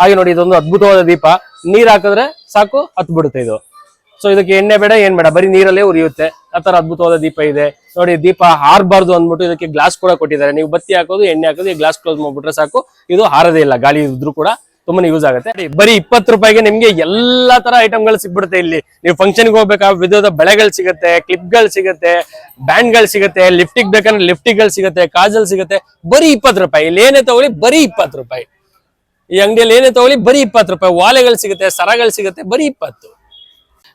ಹಾಗೆ ನೋಡಿ, ಇದೊಂದು ಅದ್ಭುತವಾದ ದೀಪ. ನೀರ್ ಹಾಕಿದ್ರೆ ಸಾಕು ಹತ್ ಬಿಡುತ್ತೆ ಇದು. ಸೊ ಇದಕ್ಕೆ ಎಣ್ಣೆ ಬೇಡ, ಏನ್ ಬೇಡ. ಬರೀ ನೀರಲ್ಲೇ ಉರಿಯುತ್ತೆ. ಆ ಅದ್ಭುತವಾದ ದೀಪ ಇದೆ. ನೋಡಿ, ದೀಪ ಹಾರಬಾರ್ದು ಅಂದ್ಬಿಟ್ಟು ಇದಕ್ಕೆ ಗ್ಲಾಸ್ ಕೂಡ ಕೊಟ್ಟಿದ್ದಾರೆ. ನೀವು ಬತ್ತಿ ಹಾಕೋದು, ಎಣ್ಣೆ ಹಾಕೋದು, ಈ ಗ್ಲಾಸ್ ಕ್ಲೋಸ್ ಮಾಡ್ಬಿಟ್ರೆ ಸಾಕು. ಇದು ಹಾರದೇ ಇಲ್ಲ, ಗಾಳಿ ಇದ್ರೂ ಕೂಡ ತುಂಬಾನೇ ಯೂಸ್ ಆಗುತ್ತೆ. ಬರೀ ಇಪ್ಪತ್ತು ರೂಪಾಯಿಗೆ ನಿಮ್ಗೆ ಎಲ್ಲಾ ತರ ಐಟಮ್ಗಳು ಸಿಗ್ಬಿಡುತ್ತೆ ಇಲ್ಲಿ. ನೀವು ಫಂಕ್ಷನ್ಗೆ ಹೋಗ್ಬೇಕಾ, ವಿಧದ ಬೆಳೆಗಳು ಸಿಗುತ್ತೆ ಕ್ಲಿಪ್ಗಳು ಸಿಗುತ್ತೆ ಬ್ಯಾಂಡ್ಗಳು ಸಿಗುತ್ತೆ ಲಿಫ್ಟಿಗೆ ಬೇಕಂದ್ರೆ ಲಿಫ್ಟಿಗಳು ಸಿಗುತ್ತೆ, ಕಾಜಲ್ ಸಿಗುತ್ತೆ. ಬರೀ ಇಪ್ಪತ್ತು ರೂಪಾಯಿ. ಇಲ್ಲಿ ಏನೇ ತಗೊಳ್ಳಿ, ಬರೀ ಇಪ್ಪತ್ತು ರೂಪಾಯಿ. ಈ ಅಂಗಡಿಯಲ್ಲಿ ಏನೇ ತಗೊಳ್ಳಿ, ಬರೀ ಇಪ್ಪತ್ತು ರೂಪಾಯಿ. ವಾಲೆಗಳು ಸಿಗುತ್ತೆ, ಸರಗಳು ಸಿಗುತ್ತೆ, ಬರೀ ಇಪ್ಪತ್ತು.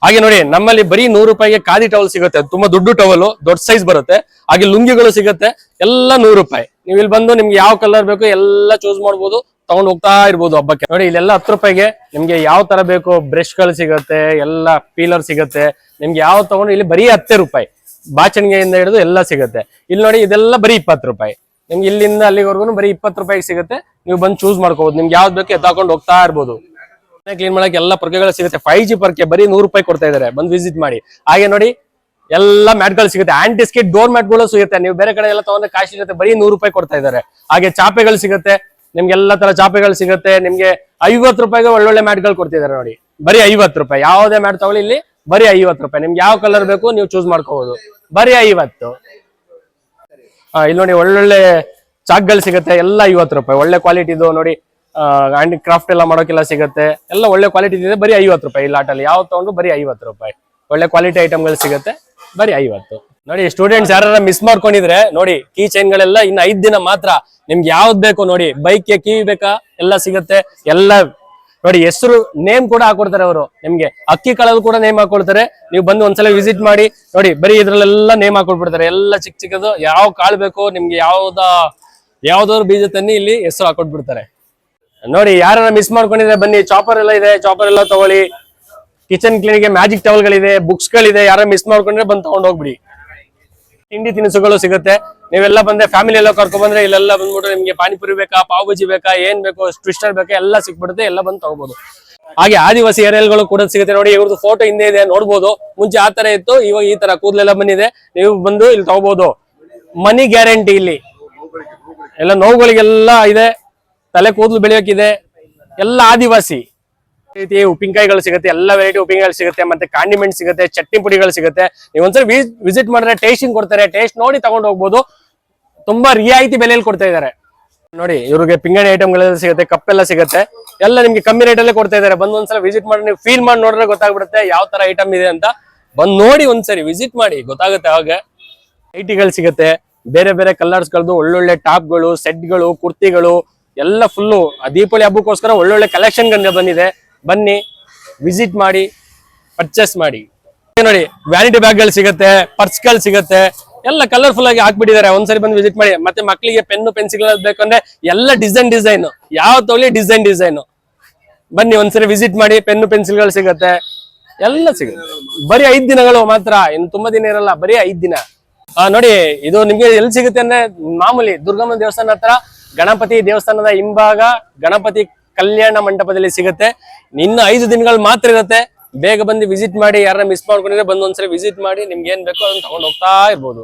ಹಾಗೆ ನೋಡಿ, ನಮ್ಮಲ್ಲಿ ಬರೀ ನೂರು ರೂಪಾಯಿಗೆ ಖಾದಿ ಟವಲ್ ಸಿಗುತ್ತೆ. ತುಂಬಾ ದುಡ್ಡು ಟವಲ್ ದೊಡ್ಡ ಸೈಜ್ ಬರುತ್ತೆ. ಹಾಗೆ ಲುಂಗಿಗಳು ಸಿಗುತ್ತೆ, ಎಲ್ಲ ನೂರು ರೂಪಾಯಿ. ನೀವು ಇಲ್ಲಿ ಬಂದು ನಿಮ್ಗೆ ಯಾವ ಕಲರ್ ಬೇಕು ಎಲ್ಲ ಚೂಸ್ ಮಾಡ್ಬೋದು, ತಗೊಂಡ್ ಹೋಗ್ತಾ ಇರ್ಬೋದು ಹಬ್ಬಕ್ಕೆ. ನೋಡಿ, ಇಲ್ಲೆಲ್ಲ ಹತ್ತು ರೂಪಾಯಿಗೆ ನಿಮ್ಗೆ ಯಾವ ತರ ಬೇಕು ಬ್ರಷ್ಗಳು ಸಿಗುತ್ತೆ, ಎಲ್ಲ ಪೀಲರ್ ಸಿಗುತ್ತೆ. ನಿಮ್ಗೆ ಯಾವ ತಗೊಂಡು, ಇಲ್ಲಿ ಬರೀ ಹತ್ತೇ ರೂಪಾಯಿ. ಬಾಚಣಿಗೆಯಿಂದ ಹಿಡಿದು ಎಲ್ಲ ಸಿಗುತ್ತೆ. ಇಲ್ಲಿ ನೋಡಿ, ಇದೆಲ್ಲ ಬರೀ ಇಪ್ಪತ್ತು ರೂಪಾಯಿ. ನಿಮ್ಗೆ ಇಲ್ಲಿಂದ ಅಲ್ಲಿವರೆಗೂ ಬರೀ ಇಪ್ಪತ್ತು ರೂಪಾಯಿಗೆ ಸಿಗುತ್ತೆ. ನೀವು ಬಂದು ಚೂಸ್ ಮಾಡ್ಕೋಬಹುದು ನಿಮ್ಗೆ ಯಾವ್ದು ಬೇಕು ಎತ್ತಾಕೊಂಡು ಹೋಗ್ತಾ ಇರ್ಬೋದು. ಕ್ಲೀನ್ ಮಾಡಕ್ಕೆ ಎಲ್ಲ ಪರ್ಕೆಗಳು ಸಿಗುತ್ತೆ. ಫೈವ್ ಜಿ ಪರ್ಕೆ ಬರೀ ನೂರು ರೂಪಾಯಿ ಕೊಡ್ತಾ ಇದಾರೆ ಬಂದು ವಿಸಿಟ್ ಮಾಡಿ. ಹಾಗೆ ನೋಡಿ, ಎಲ್ಲ ಮ್ಯಾಟ್ಗಳು ಸಿಗುತ್ತೆ. ಆಂಟಿ ಸ್ಕಿಟ್ ಡೋರ್ ಮ್ಯಾಟ್ಗಳು ಸಿಗುತ್ತೆ. ನೀವು ಬೇರೆ ಕಡೆ ಎಲ್ಲ ತಗೊಂಡ್ರೆ ಕಾಶಿ ಜೊತೆ ಬರೀ ನೂರು ರೂಪಾಯಿ ಕೊಡ್ತಾ ಇದಾರೆ ಹಾಗೆ ಚಾಪೆಗಳು ಸಿಗುತ್ತೆ. ನಿಮ್ಗೆ ಎಲ್ಲ ತರ ಚಾಪೆಗಳು ಸಿಗುತ್ತೆ. ನಿಮ್ಗೆ ಐವತ್ತು ರೂಪಾಯಿಗೆ ಒಳ್ಳೊಳ್ಳೆ ಮ್ಯಾಟ್ಗಳು ಕೊಡ್ತಿದ್ದಾರೆ ನೋಡಿ. ಬರೀ ಐವತ್ತು ರೂಪಾಯಿ. ಯಾವುದೇ ಮ್ಯಾಟ್ ತಗೊಳ್ಳಿ ಇಲ್ಲಿ ಬರೀ ಐವತ್ತು ರೂಪಾಯಿ. ನಿಮ್ಗೆ ಯಾವ ಕಲರ್ ಬೇಕು ನೀವು ಚೂಸ್ ಮಾಡ್ಕೋಬಹುದು ಬರೀ ಐವತ್ತು. ಇಲ್ಲಿ ನೋಡಿ ಒಳ್ಳೊಳ್ಳೆ ಚಾಕ್ಗಳು ಸಿಗುತ್ತೆ. ಎಲ್ಲ ಐವತ್ತು ರೂಪಾಯಿ. ಒಳ್ಳೆ ಕ್ವಾಲಿಟಿದು ನೋಡಿ ಹ್ಯಾಂಡ್ ಕ್ರಾಫ್ಟ್ ಎಲ್ಲ ಮಾಡೋಕೆಲ್ಲ ಸಿಗುತ್ತೆ. ಎಲ್ಲ ಒಳ್ಳೆ ಕ್ವಾಲಿಟಿ ಇದೆ. ಬರೀ ಐವತ್ತು ರೂಪಾಯಿ ಈ ಲಾಟಲ್ಲಿ ಯಾವ ತಗೊಂಡು ಬರೀ ಐವತ್ತು ರೂಪಾಯಿ. ಒಳ್ಳೆ ಕ್ವಾಲಿಟಿ ಐಟಮ್ಗಳು ಸಿಗುತ್ತೆ. ಬರೀ ಐವತ್ತು. ನೋಡಿ ಸ್ಟೂಡೆಂಟ್ಸ್ ಯಾರ ಮಿಸ್ ಮಾಡ್ಕೊಂಡಿದ್ರೆ, ನೋಡಿ ಕೀ ಚೈನ್ಗಳೆಲ್ಲ ಇನ್ನು ಐದ್ ದಿನ ಮಾತ್ರ ನಿಮ್ಗೆ ಯಾವ್ದು ಬೇಕು ನೋಡಿ ಬೈಕ್ಗೆ ಕೀ ಬೇಕಾ? ಎಲ್ಲ ಸಿಗುತ್ತೆ. ಎಲ್ಲ ನೋಡಿ, ಹೆಸರು ನೇಮ್ ಕೂಡ ಹಾಕೊಡ್ತಾರೆ ಅವರು. ನಿಮ್ಗೆ ಅಕ್ಕಿ ಕಾಳಲ್ಲಿ ಕೂಡ ನೇಮ್ ಹಾಕೊಳ್ತಾರೆ ನೀವು ಬಂದು ಒಂದ್ಸಲ ವಿಸಿಟ್ ಮಾಡಿ, ನೋಡಿ, ಬರೀ ಇದ್ರಲ್ಲೆಲ್ಲ ನೇಮ್ ಹಾಕೊಳ್ಬಿಡ್ತಾರೆ ಎಲ್ಲ ಚಿಕ್ಕ ಚಿಕ್ಕದು, ಯಾವ ಕಾಳು ಬೇಕು, ನಿಮ್ಗೆ ಯಾವ್ದ, ಯಾವ್ದಾದ್ರು ಬೀಜ ತನ್ನಿ ಇಲ್ಲಿ ಹೆಸರು ಹಾಕೊಟ್ಬಿಡ್ತಾರೆ. ನೋಡಿ, ಯಾರನ್ನ ಮಿಸ್ ಮಾಡ್ಕೊಂಡಿದ್ರೆ ಬನ್ನಿ ಚಾಪರ್ ಎಲ್ಲ ಇದೆ ಚಾಪರ್ ಎಲ್ಲ ತಗೊಳ್ಳಿ. ಕಿಚನ್ ಕ್ಲೀನಿಗೆ ಮ್ಯಾಜಿಕ್ ಟವಲ್ಗಳಿದೆ ಬುಕ್ಸ್ಗಳಿದೆ ಯಾರ ಮಿಸ್ ಮಾಡ್ಕೊಂಡ್ರೆ ಬಂದು ತಗೊಂಡ್ ಹೋಗ್ಬಿಡಿ. ತಿಂಡಿ ತಿನಿಸುಗಳು ಸಿಗುತ್ತೆ. ನೀವೆಲ್ಲ ಬಂದ್ರೆ ಫ್ಯಾಮಿಲಿ ಎಲ್ಲ ಕರ್ಕೊಂಡ್ ಬಂದ್ರೆ ಇಲ್ಲೆಲ್ಲ ಬಂದ್ಬಿಟ್ಟು ನಿಮ್ಗೆ ಪಾನಿಪುರಿ ಬೇಕಾ ಪಾವ್ ಬಜಿ ಬೇಕಾ, ಏನ್ ಬೇಕು ಟ್ವಿಸ್ಟರ್ ಬೇಕಾ, ಎಲ್ಲ ಸಿಕ್ಬಿಡುತ್ತೆ, ಎಲ್ಲ ಬಂದು ತಗೋಬಹುದು ಹಾಗೆ ಆದಿವಾಸಿ ಏರಿಯಲ್ಗಳು ಕೂಡ ಸಿಗುತ್ತೆ ನೋಡಿ, ಇವ್ರದ್ದು ಫೋಟೋ ಹಿಂದೆ ಇದೆ, ನೋಡ್ಬೋದು. ಮುಂಚೆ ಆ ತರ ಇತ್ತು, ಇವಾಗ ಈ ತರ ಕೂದಲೆಲ್ಲ ಬಂದಿದೆ. ನೀವು ಬಂದು ಇಲ್ಲಿ ತಗೋಬಹುದು ಮನಿ ಗ್ಯಾರಂಟಿ ಇಲ್ಲಿ. ಎಲ್ಲ ನೋವುಗಳಿಗೆಲ್ಲ ಇದೆ. ತಲೆ ಕೂದಲು ಬೆಳೆಯೋಕಿದೆ. ಎಲ್ಲ ಆದಿವಾಸಿ. ರೀತಿ ಉಪ್ಪಿನಕಾಯಿಗಳು ಸಿಗುತ್ತೆ, ಎಲ್ಲ ವೆರೈಟಿ ಉಪ್ಪಿನಕಾಯಿ ಸಿಗುತ್ತೆ, ಮತ್ತೆ ಕಾಂಡಿಮೆಂಟ್ ಸಿಗುತ್ತೆ, ಚಟ್ನಿ ಪುಡಿಗಳು ಸಿಗುತ್ತೆ. ನೀವು ಒಂದ್ಸರಿ ವಿಸಿಟ್ ಮಾಡಿದ್ರೆ ಟೇಸ್ಟಿಂಗ್ ಕೊಡ್ತಾರೆ ಟೇಸ್ಟ್ ನೋಡಿ ತಗೊಂಡು ಹೋಗ್ಬೋದು. ತುಂಬಾ ರಿಯಾಯಿತಿ ಬೆಲೆಯಲ್ಲಿ ಕೊಡ್ತಾ ಇದ್ದಾರೆ. ನೋಡಿ, ಇವ್ರಿಗೆ ಪಿಂಗಣಿ ಐಟಮ್ಗಳೆಲ್ಲ ಸಿಗುತ್ತೆ, ಕಪ್ಪೆಲ್ಲ ಸಿಗುತ್ತೆ. ಎಲ್ಲ ನಿಮ್ಗೆ ಕಮ್ಮಿ ರೇಟಲ್ಲೇ ಕೊಡ್ತಾ ಇದ್ದಾರೆ. ಬಂದು ಒಂದ್ಸಲ ವಿಸಿಟ್ ಮಾಡಿ, ನೀವು ಫೀಲ್ ಮಾಡಿ ನೋಡಿದ್ರೆ ಗೊತ್ತಾಗ್ಬಿಡುತ್ತೆ ಯಾವ ತರ ಐಟಮ್ ಇದೆ ಅಂತ. ಬಂದ್ ನೋಡಿ ಒಂದ್ಸರಿ ವಿಸಿಟ್ ಮಾಡಿ, ಗೊತ್ತಾಗುತ್ತೆ ಅವಾಗ ಐಟಿಗಳು ಸಿಗುತ್ತೆ. ಬೇರೆ ಬೇರೆ ಕಲರ್ಸ್ಗಳದ್ದು ಒಳ್ಳೊಳ್ಳೆ ಟಾಪ್ಗಳು ಸೆಟ್ಗಳು ಕುರ್ತಿಗಳು, ಎಲ್ಲ ಫುಲ್ಲು ದೀಪಾವಳಿ ಹಬ್ಬಕ್ಕೋಸ್ಕರ ಒಳ್ಳೊಳ್ಳೆ ಕಲೆಕ್ಷನ್ ಬಂದಿದೆ. ಬನ್ನಿ ವಿಸಿಟ್ ಮಾಡಿ ಪರ್ಚೇಸ್ ಮಾಡಿ. ನೋಡಿ ವ್ಯಾನಿಟಿ ಬ್ಯಾಗ್ಗಳು ಸಿಗುತ್ತೆ ಪರ್ಸ್ಗಳು ಸಿಗುತ್ತೆ, ಎಲ್ಲ ಕಲರ್ಫುಲ್ ಆಗಿ ಹಾಕ್ಬಿಟ್ಟಿದ್ದಾರೆ. ಒಂದ್ಸರಿ ಬಂದು ವಿಸಿಟ್ ಮಾಡಿ. ಮತ್ತೆ ಮಕ್ಕಳಿಗೆ ಪೆನ್ನು ಪೆನ್ಸಿಲ್ ಬೇಕಂದ್ರೆ ಎಲ್ಲ ಡಿಸೈನ್ ಡಿಸೈನ್ ಯಾವ ತೊಗೊಳ್ಳಿ ಡಿಸೈನ್ ಡಿಸೈನ್ ಬನ್ನಿ, ಒಂದ್ಸರಿ ವಿಸಿಟ್ ಮಾಡಿ ಪೆನ್ನು ಪೆನ್ಸಿಲ್ಗಳು ಸಿಗುತ್ತೆ. ಎಲ್ಲ ಸಿಗುತ್ತೆ. ಬರೀ ಐದ್ ದಿನಗಳು ಮಾತ್ರ. ಇನ್ನು ತುಂಬಾ ದಿನ ಇರಲ್ಲ, ಬರೀ ಐದ್ ದಿನ. ನೋಡಿ, ಇದು ನಿಮ್ಗೆ ಎಲ್ಲಿ ಸಿಗುತ್ತೆ ಅಂದ್ರೆ ಮಾಮೂಲಿ ದುರ್ಗಮ್ಮ ದೇವಸ್ಥಾನ ಹತ್ರ ಗಣಪತಿ ದೇವಸ್ಥಾನದ ಹಿಂಭಾಗ ಗಣಪತಿ ಕಲ್ಯಾಣ ಮಂಟಪದಲ್ಲಿ ಸಿಗುತ್ತೆ. ಇನ್ನು ಐದು ದಿನಗಳು ಮಾತ್ರ ಇರುತ್ತೆ. ಬೇಗ ಬಂದು ವಿಸಿಟ್ ಮಾಡಿ, ಯಾರನ್ನ ಮಿಸ್ ಮಾಡ್ಕೊಂಡಿದ್ರೆ ಬಂದು ಒಂದ್ಸರಿ ವಿಸಿಟ್ ಮಾಡಿ ನಿಮ್ಗೆ ಏನ್ ಬೇಕೋ ಅದನ್ನ ತಗೊಂಡು ಹೋಗ್ತಾ ಇರ್ಬೋದು.